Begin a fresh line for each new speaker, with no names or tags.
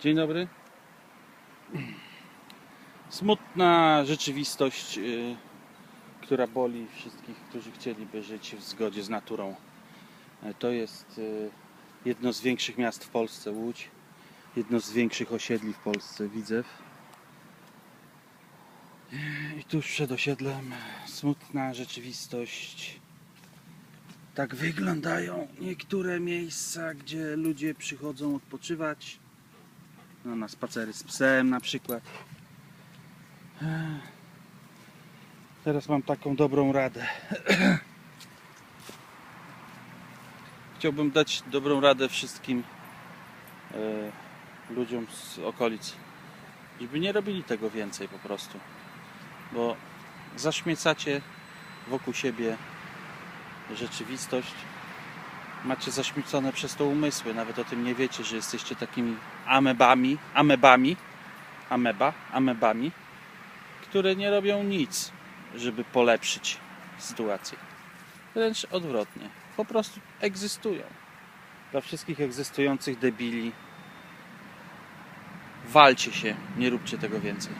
Dzień dobry. Smutna rzeczywistość, y, która boli wszystkich, którzy chcieliby żyć w zgodzie z naturą. E, To jest y, jedno z większych miast w Polsce, Łódź. Jedno z większych osiedli w Polsce, Widzew. I tuż przed osiedlem smutna rzeczywistość. Tak wyglądają niektóre miejsca, gdzie ludzie przychodzą odpoczywać. No, na spacery z psem na przykład. Teraz mam taką dobrą radę. Chciałbym dać dobrą radę wszystkim e, ludziom z okolic, żeby nie robili tego więcej po prostu. Bo zaśmiecacie wokół siebie rzeczywistość. Macie zaśmiecone przez to umysły, nawet o tym nie wiecie, że jesteście takimi amebami, amebami, ameba, amebami, które nie robią nic, żeby polepszyć sytuację. Wręcz odwrotnie. Po prostu egzystują. Dla wszystkich egzystujących debili walcie się, nie róbcie tego więcej.